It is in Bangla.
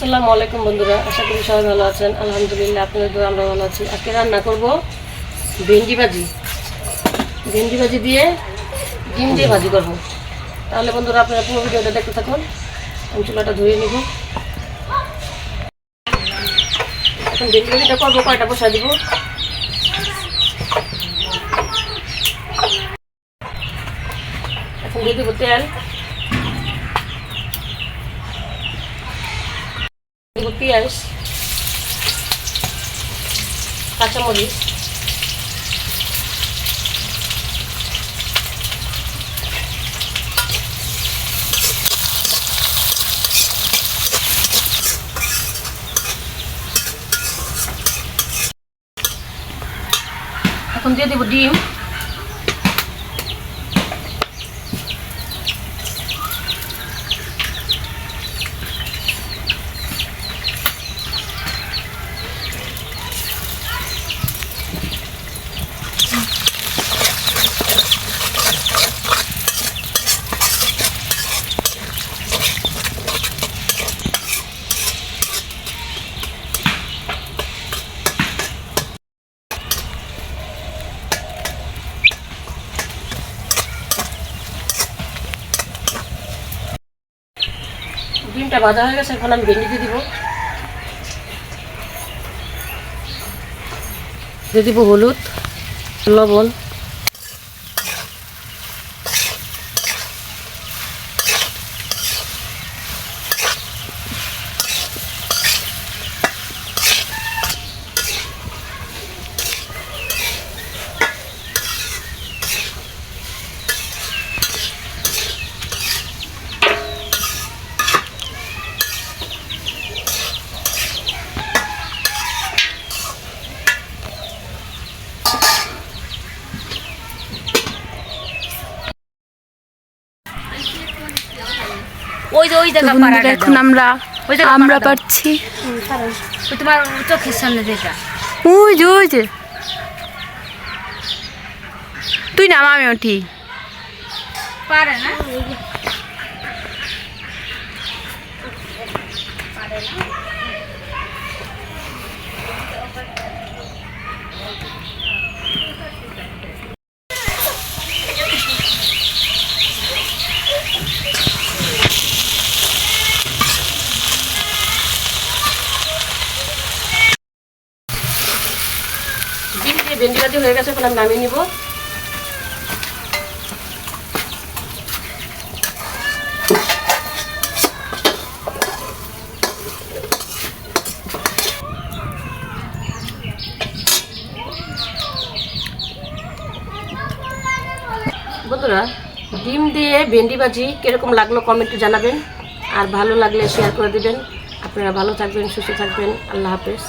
আসসালামু আলাইকুম বন্ধুরা, আশা করি সবাই ভালো আছেন। আলহামদুলিল্লাহ, আপনাদের দোয়া, আমরা ভালো আছি। আজকে রান্না করব ভেন্ডি ভাজি। ভেন্ডি ভাজি দিয়ে ডিম দিয়ে ভাজি করব। তাহলে বন্ধুরা, আপনারা পুরো ভিডিওটা দেখতে থাকুন। আমি চুলাটা ধুয়ে নিব। এখন ভেন্ডি ভাজিটা করব, কয়টা বসা দিব? এখন দিয়ে দেবো তেল। দেব পেঁয়াজ কাঁচামরিচ এখন দিয়ে দেবো ডিম। ডিমটা ভাজা হয়ে গেছে এখন আমি ভেন্ডি দিয়ে দিব। দিয়ে দিব হলুদ লবণ। ওই যে ওই জায়গা পাড়া এখন আমরা ওই জায়গা আমরা পাচ্ছি ওই তোমার চোখের সামনে যেটা। ওই যে ওই যে। তুই নাম আমি উঠি। পারে না? পারে দিয়ে ভেন্ডি ভাজি হয়ে গেছে, এখন আমি নামিয়ে নিব। বন্ধুরা, ডিম দিয়ে ভেন্ডি ভাজি কীরকম লাগল কমেন্টে জানাবেন। আর ভালো লাগলে শেয়ার করে দিবেন। আপনারা ভালো থাকবেন, সুস্থ থাকবেন। আল্লাহ হাফেজ।